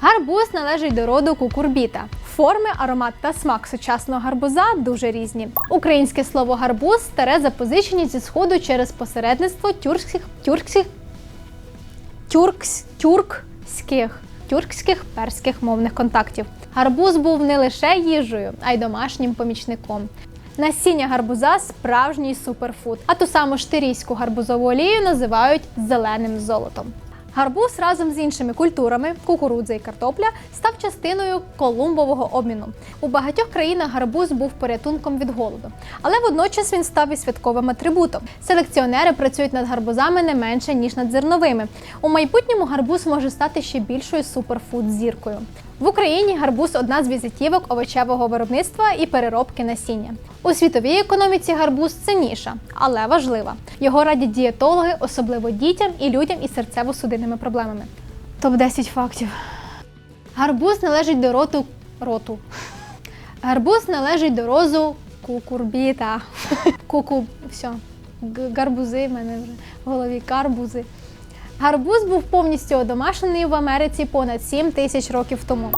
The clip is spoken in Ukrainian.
Гарбуз належить до роду кукурбіта. Форми, аромат та смак сучасного гарбуза дуже різні. Українське слово гарбуз старе запозичені зі сходу через посередництво тюркських тюркських тюркс, тюркських тюркських перських мовних контактів. Гарбуз був не лише їжею, а й домашнім помічником. Насіння гарбуза справжній суперфуд, а ту саму штирійську гарбузову олію називають зеленим золотом. Гарбуз разом з іншими культурами кукурудза і картопля став частиною колумбового обміну. У багатьох країнах гарбуз був порятунком від голоду, але водночас він став і святковим атрибутом. Селекціонери працюють над гарбузами не менше ніж над зерновими. У майбутньому гарбуз може стати ще більшою суперфуд зіркою. В Україні гарбуз одна з візитівок овочевого виробництва і переробки насіння. У світовій економіці гарбуз це ніша, але важлива. Його радять дієтологи, особливо дітям і людям із серцево-судинними проблемами. Топ 10 фактів. Гарбуз належить до роту роту. Гарбуз належить до розу кукурбіта. Куку, все. Гарбузи в мене вже в голові карбузи. Гарбуз був повністю одомашений в Америці понад 7 тисяч років тому.